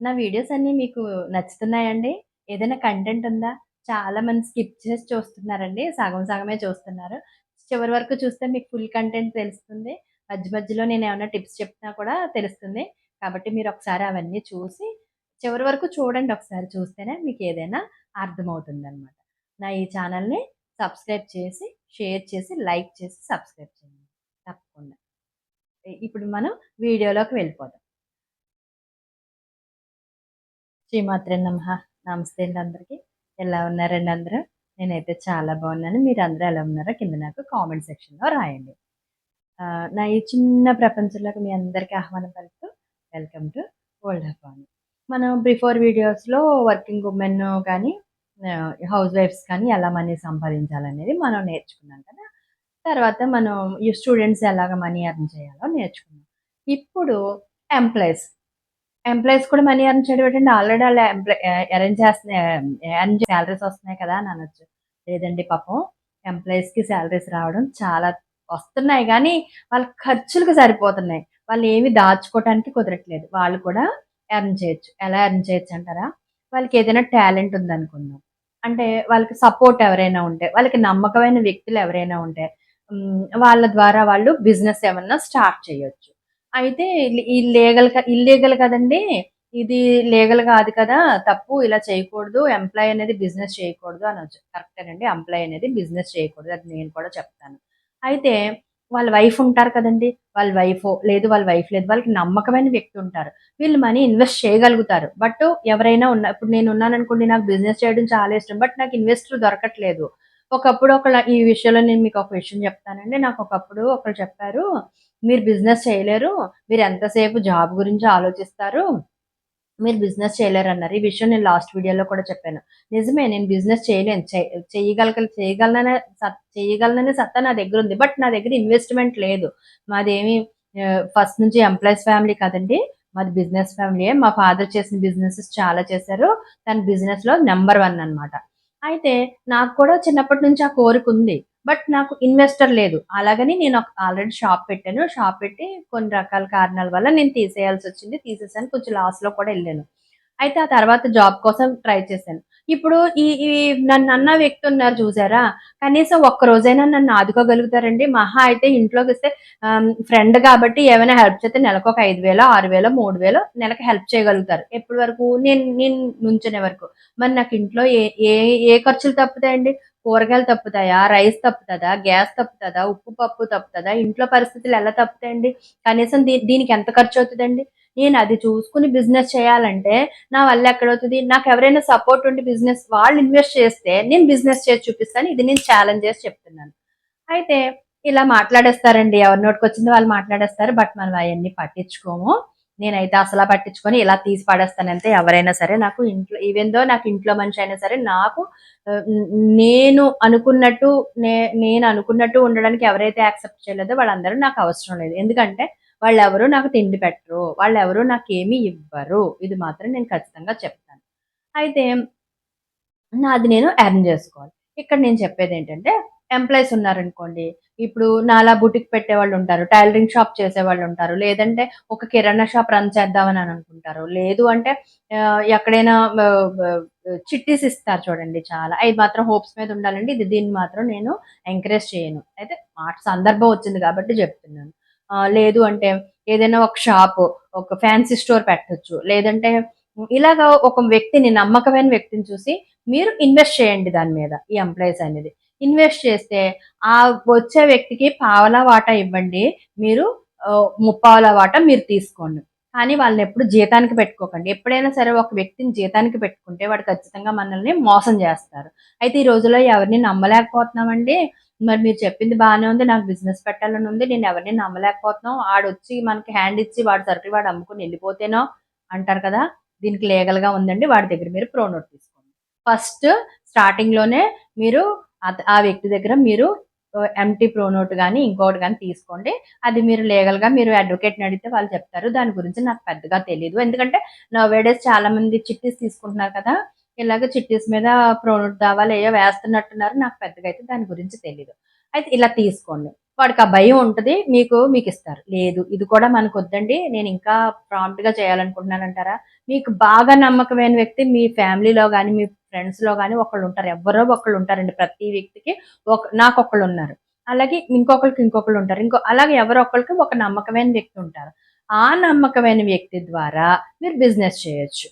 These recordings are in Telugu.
నా వీడియోస్ అన్నీ మీకు నచ్చుతున్నాయండి? ఏదైనా కంటెంట్ ఉందా? చాలా మంది స్కిప్ చేసి చూస్తున్నారండి. సగం సగమే చూస్తున్నారు. చివరి వరకు చూస్తే మీకు ఫుల్ కంటెంట్ తెలుస్తుంది. మధ్య మధ్యలో నేను ఏమైనా టిప్స్ చెప్పినా కూడా తెలుస్తుంది. కాబట్టి మీరు ఒకసారి అవన్నీ చూసి చివరి వరకు చూడండి ఒకసారి. చూస్తేనే మీకు ఏదైనా అర్థమవుతుందనమాట. నా ఈ ఛానల్‌ని సబ్స్క్రైబ్ చేసి, షేర్ చేసి, లైక్ చేసి, సబ్స్క్రైబ్ చేయండి. తప్పకుండా. ఇప్పుడు మనం వీడియోలోకి వెళ్ళిపోదాం. శ్రీమాత్రే నమ నమస్తే అండి అందరికీ ఎలా ఉన్నారండి అందరూ? నేనైతే చాలా బాగున్నాను. మీరు అందరూ ఎలా ఉన్నారో కింద నాకు కామెంట్ సెక్షన్‌లో రాయండి. నా ఈ చిన్న ప్రపంచంలోకి మీ అందరికీ ఆహ్వానం పలుకుతూ వెల్కమ్ టు వరల్డ్ ఆఫ్ మనం బిఫోర్ వీడియోస్‌లో వర్కింగ్ ఉమెన్ కానీ హౌస్ వైఫ్స్ కానీ ఎలా మనీ సంపాదించాలనేది మనం నేర్చుకున్నాం కదా! తర్వాత మనం ఈ స్టూడెంట్స్ ఎలాగ మనీ ఎర్న్ చేయాలో నేర్చుకున్నాం. ఇప్పుడు ఎంప్లాయీస్. ఎంప్లాయీస్ కూడా మనీ ఎర్న్ చేయడం ఏంటంటే ఆల్రెడీ వాళ్ళు ఎంప్లాయ్ అరేంజ్ ఎర్న్ చేస్తున్నా ఎర్న్ సాలరీస్ వస్తున్నాయి కదా! అని అనొచ్చు. లేదండి పాపం ఎంప్లాయీస్‌కి సాలరీస్ రావడం చాలా వస్తున్నాయి కానీ వాళ్ళ ఖర్చులకు సరిపోతున్నాయి. వాళ్ళు ఏమి దాచుకోవటానికి కుదరట్లేదు. వాళ్ళు కూడా ఎర్న్ చేయొచ్చు. ఎలా ఎర్న్ వాళ్ళకి ఏదైనా టాలెంట్ ఉందనుకుందాం. అంటే వాళ్ళకి సపోర్ట్ ఎవరైనా ఉంటే, వాళ్ళకి నమ్మకమైన వ్యక్తులు ఎవరైనా ఉంటే, వాళ్ళ ద్వారా వాళ్ళు బిజినెస్ ఏమన్నా స్టార్ట్ చేయొచ్చు. అయితే ఈ లీగల్ ఇల్లీగల్ కదండీ! ఇది లీగల్ కాదు కదా! తప్పు ఇలా చేయకూడదు. ఎంప్లాయ్ అనేది బిజినెస్ చేయకూడదు అనొచ్చు. కరెక్టేనండి. ఎంప్లాయ్ అనేది బిజినెస్ చేయకూడదు. అది నేను కూడా చెప్తాను. అయితే వాళ్ళ వైఫ్ ఉంటారు కదండి వాళ్ళ వైఫ్ లేదు వాళ్ళ వైఫ్ లేదు. వాళ్ళకి నమ్మకమైన వ్యక్తి ఉంటారు. వీళ్ళు మనీ ఇన్వెస్ట్ చేయగలుగుతారు. బట్ ఎవరైనా ఉన్న ఇప్పుడు అనుకోండి నాకు బిజినెస్ చేయడం చాలా ఇష్టం. బట్ నాకు ఇన్వెస్టర్ దొరకట్లేదు. ఒకప్పుడు ఒకళ్ళ ఈ విషయంలో నేను మీకు ఒక విషయం చెప్తానండి. నాకు ఒకప్పుడు ఒకరు చెప్పారు. "మీరు బిజినెస్ చేయలేరు. మీరు ఎంతసేపు జాబ్ గురించి ఆలోచిస్తారు. మీరు బిజినెస్ చేయలేరన్నారు." ఈ విషయం నేను లాస్ట్ వీడియోలో కూడా చెప్పాను. నిజమే నేను బిజినెస్ చేయలేను. చె చేయగలగ చేయగలననే సత్ చేయగలననే సత్తా నా దగ్గర ఉంది బట్ నా దగ్గర ఇన్వెస్ట్‌మెంట్ లేదు. మాదేమి ఫస్ట్ నుంచి ఎంప్లాయీస్ ఫ్యామిలీ కదండి మాది బిజినెస్ ఫ్యామిలీయే. మా ఫాదర్ చేసిన బిజినెసెస్ చాలా చేశారు. తన బిజినెస్‌లో నెంబర్ వన్ అనమాట అయితే నాకు కూడా చిన్నప్పటి నుంచి ఆ కోరిక ఉంది బట్ నాకు ఇన్వెస్టర్ లేదు. అలాగని నేను ఒక ఆల్రెడీ షాప్ పెట్టాను. షాప్ పెట్టి కొన్ని రకాల కారణాల వల్ల నేను తీసేయాల్సి వచ్చింది తీసేసాను. కొంచెం లాస్‌లో కూడా వెళ్ళాను అయితే ఆ తర్వాత జాబ్ కోసం ట్రై చేశాను. ఇప్పుడు ఈ నన్ను అన్న వ్యక్తి ఉన్నారు చూసారా? కనీసం ఒక్క రోజైనా నన్ను ఆదుకోగలుగుతారండి? మహా అయితే ఇంట్లోకి వస్తే ఫ్రెండ్ కాబట్టి ఏమైనా హెల్ప్ చేస్తే నెలకొక 5000, 6000, 3000 నెలకి హెల్ప్ చేయగలుగుతారు. ఎప్పటి వరకు? నేను నేను నుంచునే వరకు. మరి నాకు ఇంట్లో ఏ ఏ ఏ ఖర్చులు తప్పుతాయండి? కూరగాయలు తప్పుతాయా? రైస్ తప్పుతుందా గ్యాస్ తప్పుతుందా ఉప్పు, పప్పు తప్పుతదా? ఇంట్లో పరిస్థితులు ఎలా తప్పుతాయండి? కనీసం దీ దీనికి ఎంత ఖర్చు అవుతుందండి నేను అది చూసుకుని బిజినెస్ చేయాలంటే నా వల్ల ఎక్కడవుతుంది నాకు ఎవరైనా సపోర్ట్ ఉండి బిజినెస్ వాళ్ళు ఇన్వెస్ట్ చేస్తే నేను బిజినెస్ చేసి చూపిస్తాను. ఇది నేను ఛాలెంజ్ చేసి చెప్తున్నాను. అయితే ఇలా మాట్లాడేస్తారండి. ఎవరి నోటికొచ్చింది వాళ్ళు మాట్లాడేస్తారు. బట్ మనం అవన్నీ పట్టించుకోము. నేనైతే అసలు పట్టించుకొని ఇలా తీసి పడేస్తానంతే. ఎవరైనా సరే నాకు ఇంట్లో ఈవెందో నాకు ఇంట్లో మనిషి అయినా సరే నాకు నేను అనుకున్నట్టు నే నేను అనుకున్నట్టు ఉండడానికి ఎవరైతే యాక్సెప్ట్ చేయలేదో వాళ్ళందరూ నాకు అవసరం లేదు. ఎందుకంటే వాళ్ళు ఎవరు నాకు తిండి పెట్టరు. వాళ్ళు ఎవరు నాకు నాకేమి ఇవ్వరు. ఇది మాత్రం నేను ఖచ్చితంగా చెప్తాను. అయితే నాది నేను ఎర్న్ చేసుకోవాలి ఇక్కడ నేను చెప్పేది ఏంటంటే ఎంప్లాయీస్ ఉన్నారనుకోండి. ఇప్పుడు నాలా బుటిక్ పెట్టే వాళ్ళు ఉంటారు టైలరింగ్ షాప్ చేసే వాళ్ళు ఉంటారు లేదంటే ఒక కిరాణా షాప్ రన్ చేద్దామని అనుకుంటారు. లేదు అంటే ఎక్కడైనా చిట్టీస్ ఇస్తారు చూడండి చాలా. అయి మాత్రం హోప్స్ మీద ఉండాలండి. ఇది దీన్ని మాత్రం నేను ఎంకరేజ్ చేయను. అయితే మాట సందర్భం వచ్చింది కాబట్టి చెప్తున్నాను లేదు అంటే ఏదైనా ఒక షాప్ ఒక ఫ్యాన్సీ స్టోర్ పెట్టొచ్చు. లేదంటే ఇలాగా ఒక వ్యక్తిని నమ్మకమైన వ్యక్తిని చూసి మీరు ఇన్వెస్ట్ చేయండి దాని మీద. ఈ ఎంప్లాయీస్ అనేది. ఇన్వెస్ట్ చేస్తే ఆ వచ్చే వ్యక్తికి పావలా వాటా ఇవ్వండి. మీరు ఆహ్, ముప్పావలా వాటా మీరు తీసుకోండి. కానీ వాళ్ళని ఎప్పుడు జీతానికి పెట్టుకోకండి. ఎప్పుడైనా సరే ఒక వ్యక్తిని జీతానికి పెట్టుకుంటే వాడు ఖచ్చితంగా మనల్ని మోసం చేస్తారు అయితే ఈ రోజుల్లో ఎవరిని నమ్మలేకపోతున్నామండి. మరి మీరు చెప్పింది బాగానే ఉంది. నాకు బిజినెస్ పెట్టాలని ఉంది. నేను ఎవరిని నమ్మలేకపోతున్నాం. వచ్చి మనకి హ్యాండ్ ఇచ్చి వాడి సరుకులు వాడు అమ్ముకొని వెళ్ళిపోతేనో అంటారు కదా! దీనికి లీగల్‌గా ఉందండి. వాడి దగ్గర మీరు ప్రో నోట్ తీసుకోండి. ఫస్ట్ స్టార్టింగ్‌లోనే మీరు ఆ వ్యక్తి దగ్గర మీరు ఎంటీ ప్రోనోట్ కానీ ఇంకోటి కానీ తీసుకోండి. అది మీరు లీగల్‌గా మీరు అడ్వకేట్‌ని అడిగితే వాళ్ళు చెప్తారు. దాని గురించి నాకు పెద్దగా తెలియదు ఎందుకంటే నా వేడేస్ చాలా మంది చిట్టీస్ తీసుకుంటున్నారు కదా! ఇలాగ చిట్టీస్ మీద ప్రోనోట్ దావాలు ఏయో వేస్తున్నట్టున్నారు. నాకు పెద్దగా అయితే దాని గురించి తెలియదు అయితే ఇలా తీసుకోండి. వాడికి ఆ భయం ఉంటుంది మీకు మీకు ఇస్తారు లేదు ఇది కూడా మనకు వద్దండి నేను ఇంకా ప్రాంప్ట్గా చేయాలనుకుంటున్నాను అంటారా మీకు బాగా నమ్మకమైన వ్యక్తి మీ ఫ్యామిలీలో కానీ మీ ఫ్రెండ్స్లో కానీ ఒకళ్ళు ఉంటారు ఎవరో ఒకళ్ళు ఉంటారండి ప్రతి వ్యక్తికి. ఒక నాకు ఒకళ్ళు ఉన్నారు అలాగే ఇంకొకరికి ఇంకొకళ్ళు ఉంటారు ఇంకో అలాగే ఎవరో ఒకరికి ఒక నమ్మకమైన వ్యక్తి ఉంటారు. ఆ నమ్మకమైన వ్యక్తి ద్వారా మీరు బిజినెస్ చేయొచ్చు.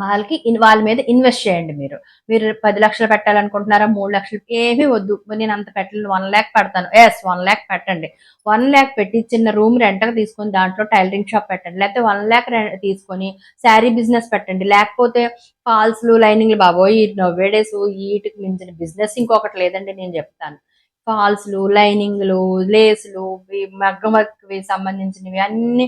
వాళ్ళకి వాళ్ళ మీద ఇన్వెస్ట్ చేయండి మీరు. మీరు పది లక్షలు పెట్టాలనుకుంటున్నారా మూడు లక్షలు ఏమీ వద్దు. నేను అంత పెట్టలేదు వన్ ల్యాక్ పెడతాను. ఎస్ వన్ ల్యాక్ పెట్టండి. వన్ ల్యాక్ పెట్టి చిన్న రూమ్ రెంట్కి తీసుకొని దాంట్లో టైలరింగ్ షాప్ పెట్టండి. లేకపోతే వన్ ల్యాక్ తీసుకొని శారీ బిజినెస్ పెట్టండి. లేకపోతే ఫాల్స్లు లైనింగ్లు బాబోయ్ నవ్వేడేస్ వీటికి మించిన బిజినెస్ ఇంకొకటి లేదండి నేను చెప్తాను. ఫాల్స్లు లైనింగ్లు లేస్లు మగ్గ సంబంధించినవి అన్ని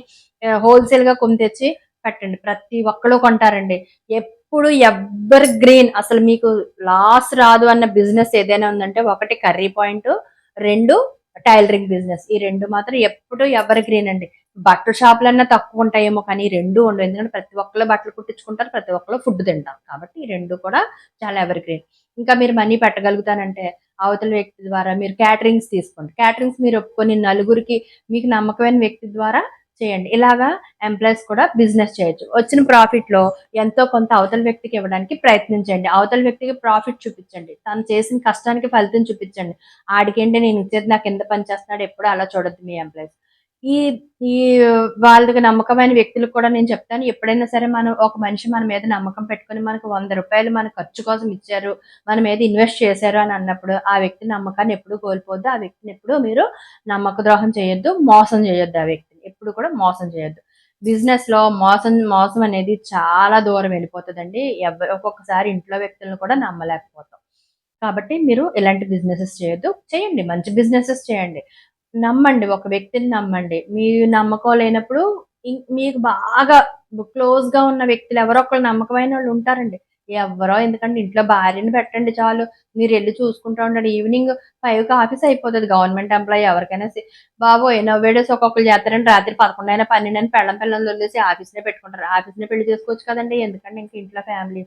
హోల్సేల్గా కొని తెచ్చి పెట్టండి. ప్రతి ఒక్కరు కొంటారండి. ఎప్పుడు ఎవర్ గ్రీన్ అసలు మీకు లాస్ రాదు అన్న బిజినెస్ ఏదైనా ఉందంటే ఒకటి కర్రీ పాయింట్ రెండు టైలరింగ్ బిజినెస్. ఈ రెండు మాత్రం ఎప్పుడు ఎవర్ గ్రీన్ అండి. బట్టల షాపులన్నా తక్కువ ఉంటాయేమో కానీ ఈ రెండు ఉండవు. ఎందుకంటే ప్రతి ఒక్కళ్ళు బట్టలు కుట్టించుకుంటారు ప్రతి ఒక్కళ్ళు ఫుడ్ తింటారు. కాబట్టి ఈ రెండు కూడా చాలా ఎవర్ గ్రీన్. ఇంకా మీరు మనీ పెట్టగలుగుతానంటే అవతల వ్యక్తి ద్వారా మీరు క్యాటరింగ్స్ తీసుకోండి. క్యాటరింగ్స్ మీరు ఒప్పుకొని నలుగురికి మీకు నమ్మకమైన వ్యక్తి ద్వారా చేయండి. ఇలాగా ఎంప్లాయీస్ కూడా బిజినెస్ చేయొచ్చు. వచ్చిన ప్రాఫిట్లో ఎంతో కొంత అవతల వ్యక్తికి ఇవ్వడానికి ప్రయత్నించండి అవతల వ్యక్తికి ప్రాఫిట్ చూపించండి. తను చేసిన కష్టానికి ఫలితం చూపించండి. ఆడికేంటి నేను ఇచ్చేది నాకు ఎంత పని చేస్తున్నాడు ఎప్పుడు అలా చూడొద్దు మీ ఎంప్లాయీస్. ఈ ఈ వాళ్ళకి నమ్మకమైన వ్యక్తులకు కూడా నేను చెప్తాను. ఎప్పుడైనా సరే మనం ఒక మనిషి మన మీద నమ్మకం పెట్టుకొని మనకు వంద రూపాయలు మన ఖర్చు కోసం ఇచ్చారు మన మీద ఇన్వెస్ట్ చేశారు అని అన్నప్పుడు ఆ వ్యక్తి నమ్మకాన్ని ఎప్పుడు కోల్పోద్దు. ఆ వ్యక్తిని ఎప్పుడు మీరు నమ్మక ద్రోహం చేయొద్దు మోసం చేయొద్దు ఆ వ్యక్తి. ఎప్పుడు కూడా మోసం చేయొద్దు. బిజినెస్లో మోసం మోసం అనేది చాలా దూరం వెళ్ళిపోతుందండి. ఎవరు ఒక్కొక్కసారి ఇంట్లో వ్యక్తులను కూడా నమ్మలేకపోతాం. కాబట్టి మీరు ఇలాంటి బిజినెసెస్ చేయొద్దు. చేయండి. మంచి బిజినెసెస్ చేయండి. నమ్మండి. ఒక వ్యక్తిని నమ్మండి. మీరు నమ్మకం లేనప్పుడు మీకు బాగా క్లోజ్గా ఉన్న వ్యక్తులు ఎవరో ఒకళ్ళు నమ్మకమైన వాళ్ళు ఉంటారండి. ఎవరో ఎందుకంటే ఇంట్లో భార్యని పెట్టండి చాలు. మీరు వెళ్ళి చూసుకుంటూ ఉండండి. ఈవినింగ్ ఫైవ్కి ఆఫీస్ అయిపోతుంది. గవర్నమెంట్ ఎంప్లాయీ ఎవరికైనా సే- బాబోయ్ నవ్వేడేసి ఒక్కొక్కరు చేస్తారండి రాత్రి పదకొండు అయినా పన్నెండు అయినా పెళ్ళం పిల్లలు వదిలేసి ఆఫీస్నే పెట్టుకుంటారు. ఆఫీస్నే పెళ్ళి చేసుకోవచ్చు కదండి. ఎందుకంటే ఇంకా ఇంట్లో ఫ్యామిలీ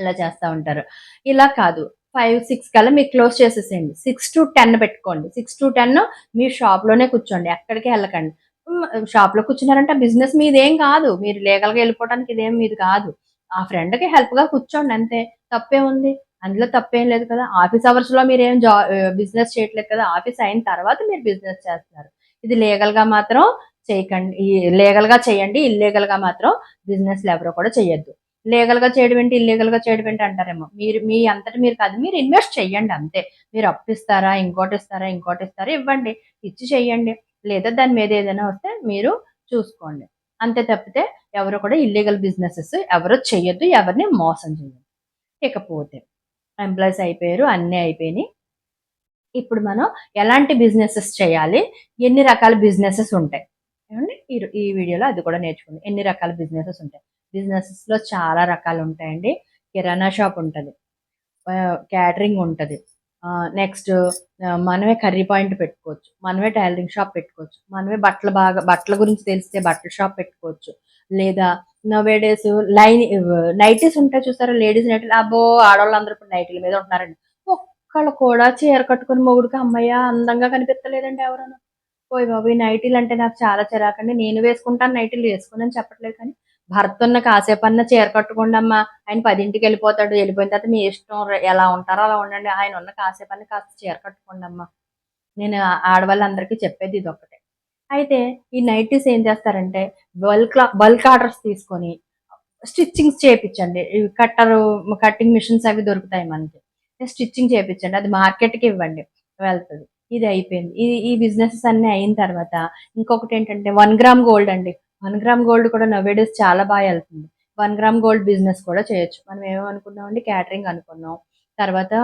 ఇలా చేస్తూ ఉంటారు. ఇలా కాదు. ఫైవ్ సిక్స్ కల్లా మీరు క్లోజ్ చేసేసేయండి. సిక్స్ టు టెన్ పెట్టుకోండి. సిక్స్ టు టెన్ మీ షాప్లోనే కూర్చోండి. ఎక్కడికి వెళ్ళకండి. షాప్లో కూర్చున్నారంటే బిజినెస్ మీదేం కాదు. మీరు లీగల్గా వెళ్ళిపోవడానికి ఇదేం మీది కాదు. ఆ ఫ్రెండ్కి కూర్చోండి అంతే. తప్పే ఉంది. అందులో తప్పేం లేదు కదా. ఆఫీస్ అవర్స్లో మీరు ఏం జా బిజినెస్ చేయట్లేదు కదా. ఆఫీస్ అయిన తర్వాత మీరు బిజినెస్ చేస్తున్నారు ఇది లీగల్గా మాత్రం చేయకండి. లీగల్గా చేయండి ఇల్లీగల్గా మాత్రం బిజినెస్ ఎవరో కూడా చేయొద్దు. లీగల్గా చేయడం ఏంటి? ఇల్లీగల్గా చేయడం ఏంటి అంటారేమో. మీరు మీ అంతటి మీరు కాదు. మీరు ఇన్వెస్ట్ చేయండి అంతే. మీరు అప్పిస్తారా? ఇంకోటి ఇస్తారా? ఇంకోటి ఇస్తారా? ఇవ్వండి. ఇచ్చి చేయండి లేదా దాని మీద ఏదైనా వస్తే మీరు చూసుకోండి. అంతే తప్పితే ఎవరు కూడా ఇల్లీగల్ బిజినెసెస్ ఎవరు చేయొద్దు ఎవరిని మోసం చేయొద్దు ఇకపోతే ఎంప్లాయీస్ అయిపోయారు అన్నీ అయిపోయినాయి. ఇప్పుడు మనం ఎలాంటి బిజినెసెస్ చేయాలి? ఎన్ని రకాల బిజినెసెస్ ఉంటాయి? ఏమండి? ఈ ఈ వీడియోలో అది కూడా నేర్చుకుంది ఎన్ని రకాల బిజినెసెస్ ఉంటాయి? బిజినెసెస్లో చాలా రకాలు ఉంటాయండి. కిరాణా షాప్ ఉంటుంది. క్యాటరింగ్ ఉంటుంది. నెక్స్ట్ మనమే కర్రీ పాయింట్ పెట్టుకోవచ్చు. మనమే టైలరింగ్ షాప్ పెట్టుకోవచ్చు. మనమే బట్టలు బాగా బట్టల గురించి తెలిస్తే బట్టల షాప్ పెట్టుకోవచ్చు. లేదా నవేడేస్ లైన్ నైటీస్ ఉంటాయి చూసారా? లేడీస్ నైటీలు అబ్బో ఆడవాళ్ళందరూ ఇప్పుడు నైటీల మీద ఉంటున్నారండి. ఒక్కళ్ళు కూడా చీర కట్టుకుని మొగుడికి అమ్మయ్య అందంగా కనిపించలేదండి ఎవరన్నా. పోయి బాబు ఈ నైటీలు అంటే నాకు చాలా చిరాకండి. నేను వేసుకుంటాను నైటీలు వేసుకుని చెప్పట్లేదు కానీ భర్త ఉన్న చీర కట్టుకోండి అమ్మా ఆయన పదింటికి వెళ్ళిపోతాడు. వెళ్ళిపోయిన తర్వాత మీ ఇష్టం ఎలా ఉంటారో అలా ఉండండి. ఆయన ఉన్న కాసేపన్న కాస్త చీర కట్టుకోండి అమ్మా నేను ఆడవాళ్ళందరికీ చెప్పేది ఇది ఒకటే అయితే ఈ నైటీస్ ఏం చేస్తారంటే బల్క్ బల్క్ ఆర్డర్స్ తీసుకొని స్టిచ్చింగ్స్ చేయించండి కట్టరు కట్టింగ్ మిషన్స్ అవి దొరుకుతాయి మనకి. స్టిచ్చింగ్ చేయించండి అది మార్కెట్కి ఇవ్వండి. వెళ్తుంది. ఇది అయిపోయింది. ఈ ఈ బిజినెసెస్ అన్ని అయిన తర్వాత ఇంకొకటి ఏంటంటే వన్ గ్రామ్ గోల్డ్ అండి. వన్ గ్రామ్ గోల్డ్ కూడా నవేడేస్ చాలా బాగా వెళ్తుంది. వన్ గ్రామ్ గోల్డ్ బిజినెస్ కూడా చేయొచ్చు. మనం ఏమనుకున్నాం అండి క్యాటరింగ్ అనుకున్నాం. తర్వాత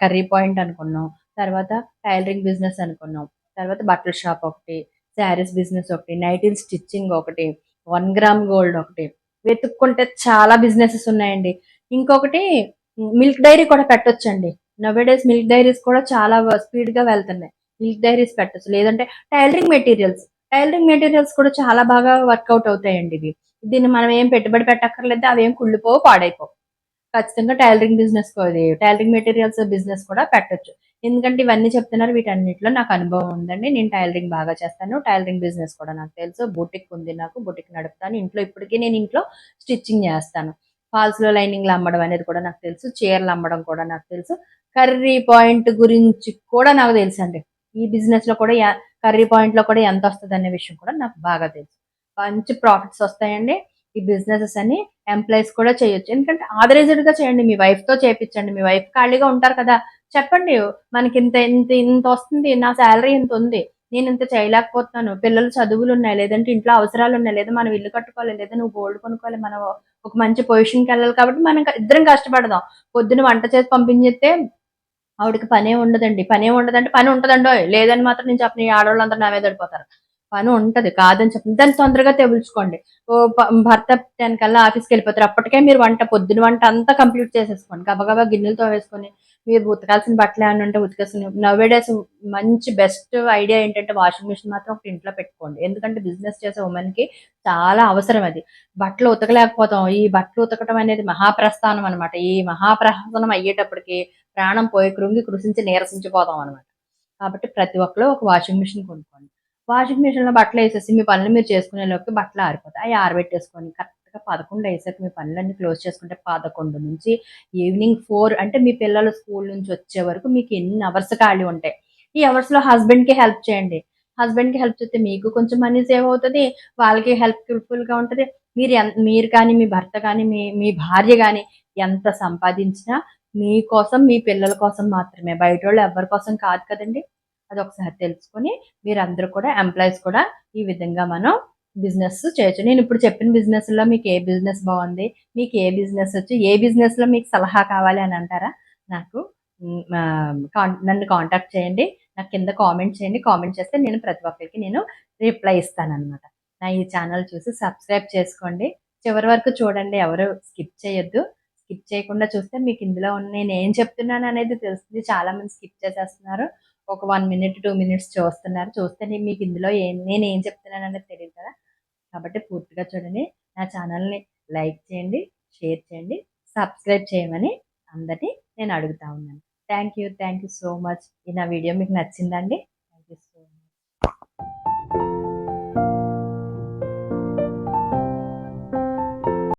కర్రీ పాయింట్ అనుకున్నాం. తర్వాత టైలరింగ్ బిజినెస్ అనుకున్నాం. తర్వాత బట్టల షాప్ ఒకటి శారీస్ బిజినెస్ ఒకటి నైటిల్ స్టిచ్చింగ్ ఒకటి వన్ గ్రామ్ గోల్డ్ ఒకటి. వెతుక్కుంటే చాలా బిజినెసెస్ ఉన్నాయండి. ఇంకొకటి మిల్క్ డైరీ కూడా పెట్టొచ్చండి. నవేడేస్ మిల్క్ డైరీస్ కూడా చాలా స్పీడ్గా వెళ్తున్నాయి. మిల్క్ డైరీస్ పెట్టొచ్చు. లేదంటే టైలరింగ్ మెటీరియల్స్. టైలరింగ్ మెటీరియల్స్ కూడా చాలా బాగా వర్కౌట్ అవుతాయండి ఇవి. దీన్ని మనం ఏం పెట్టుబడి పెట్టక్కర్లేదు అవేం కుళ్ళిపోవు పాడైపోవు. ఖచ్చితంగా tailoring business tailoring materials business కూడా పెట్టొచ్చు. ఎందుకంటే ఇవన్నీ చెప్తున్నారు వీటన్నిటిలో నాకు అనుభవం ఉందండి. నేను టైలరింగ్ బాగా చేస్తాను. టైలరింగ్ బిజినెస్ కూడా నాకు తెలుసు. బుటిక్ ఉంది నాకు బుటిక్ నడుపుతాను. ఇంట్లో ఇప్పటికీ నేను ఇంట్లో స్టిచ్చింగ్ చేస్తాను. ఫాల్స్లో లైనింగ్లు అమ్మడం అనేది కూడా నాకు తెలుసు. చీరలు అమ్మడం కూడా నాకు తెలుసు. కర్రీ పాయింట్ గురించి కూడా నాకు తెలుసు అండి ఈ బిజినెస్లో కూడా కర్రీ పాయింట్లో కూడా ఎంత వస్తుంది అనే విషయం కూడా నాకు బాగా తెలుసు. మంచి ప్రాఫిట్స్ వస్తాయండి. ఈ బిజినెసెస్ అని ఎంప్లాయీస్ కూడా చేయొచ్చు. ఎందుకంటే ఆథరైజ్డ్గా గా చేయండి. మీ వైఫ్తో తో చేయించండి మీ వైఫ్ ఖాళీగా ఉంటారు కదా. చెప్పండి మనకి ఇంత ఇంత ఇంత వస్తుంది. నా శాలరీ ఇంత ఉంది. నేను ఇంత చేయలేకపోతున్నాను. పిల్లలు చదువులు ఉన్నాయి. లేదంటే ఇంట్లో అవసరాలు ఉన్నాయి. లేదా మనం ఇల్లు కట్టుకోవాలి. లేదా నువ్వు గోల్డ్ కొనుక్కోవాలి. మనం ఒక మంచి పొజిషన్కి వెళ్ళాలి కాబట్టి మనం ఇద్దరం కష్టపడదాం. పొద్దున వంట చేసి పంపించేస్తే ఆవిడకి పనే ఉండదండి. పనే ఉండదంటే పని ఉంటదండో? లేదని మాత్రం నేను చెప్పిన. ఆడవాళ్ళందరూ నా మీద పడిపోతారు. పని ఉంటది కాదని చెప్పి దాన్ని తొందరగా తెగుల్చుకోండి ఓ భర్త టెన్ కల్లా ఆఫీస్కి వెళ్ళిపోతారు. అప్పటికే మీరు వంట పొద్దున వంట అంతా కంప్లీట్ చేసేసుకోండి. గబగబా గిన్నెలతో వేసుకొని మీరు ఉతకాల్సిన బట్టలు ఏమైనా ఉంటే ఉతికేసుకుని నవ్వేడేస్ మంచి బెస్ట్ ఐడియా ఏంటంటే వాషింగ్ మిషన్ మాత్రం ఒక ఇంట్లో పెట్టుకోండి. ఎందుకంటే బిజినెస్ చేసే ఉమెన్కి చాలా అవసరం అది. బట్టలు ఉతకలేకపోతాం. ఈ బట్టలు ఉతకటం అనేది మహాప్రస్థానం అనమాట ఈ మహాప్రస్థానం అయ్యేటప్పటికి ప్రాణం పోయి కృంగి కృషించి నీరసించిపోతాం అనమాట కాబట్టి ప్రతి ఒక్కరు ఒక వాషింగ్ మిషన్ కొనుక్కోండి. వాషింగ్ మిషన్లో బట్టలు వేసేసి మీ పనులు మీరు చేసుకునే లోపు బట్టలు ఆరిపోతాయి. అవి ఆరబెట్టేసుకొని కరెక్ట్గా పదకొండు వేసాక మీ పనులన్నీ క్లోజ్ చేసుకుంటే పదకొండు నుంచి ఈవినింగ్ ఫోర్ అంటే మీ పిల్లలు స్కూల్ నుంచి వచ్చే వరకు మీకు ఎన్ని అవర్స్ ఖాళీ ఉంటాయి. ఈ అవర్స్లో హస్బెండ్కి హెల్ప్ చేయండి. హస్బెండ్కి హెల్ప్ చేస్తే మీకు కొంచెం మనీ సేవ్ అవుతుంది వాళ్ళకి హెల్ప్ఫుల్గా ఉంటుంది. మీరు ఎంత మీరు కానీ మీ భర్త కానీ మీ మీ భార్య కానీ ఎంత సంపాదించినా మీకోసం మీ పిల్లల కోసం మాత్రమే. బయట వాళ్ళు ఎవరి కోసం కాదు కదండి. అది ఒకసారి తెలుసుకొని మీరందరూ కూడా ఎంప్లాయీస్ కూడా ఈ విధంగా మనం బిజినెస్ చేయొచ్చు. నేను ఇప్పుడు చెప్పిన బిజినెస్లో మీకు ఏ బిజినెస్ బాగుంది? మీకు ఏ బిజినెస్ వచ్చి ఏ బిజినెస్లో మీకు సలహా కావాలి అని అంటారా? నాకు కాన్- నన్ను కాంటాక్ట్ చేయండి. నాకు కింద కామెంట్ చేయండి. కామెంట్ చేస్తే నేను ప్రతి ఒక్కరికి నేను రిప్లై ఇస్తాను అనమాట నా ఈ ఛానల్ చూసి సబ్స్క్రైబ్ చేసుకోండి. చివరి వరకు చూడండి. ఎవరు స్కిప్ చేయొద్దు. స్కిప్ చేయకుండా చూస్తే మీకు ఇందులో ఉన్న నేను ఏం చెప్తున్నాను అనేది తెలుస్తుంది. చాలా మంది స్కిప్ చేసేస్తున్నారు. ఒక వన్ మినిట్ టూ మినిట్స్ చూస్తున్నారు. చూస్తే మీకు ఇందులో ఏం నేను ఏం చెప్తున్నాను అనేది తెలియదు కదా. కాబట్టి పూర్తిగా చూడండి. నా ఛానల్ని లైక్ చేయండి షేర్ చేయండి సబ్స్క్రైబ్ చేయమని అందరినీ నేను అడుగుతా ఉన్నాను. Thank you thank you so much. ఈ నా వీడియో మీకు నచ్చిందండి.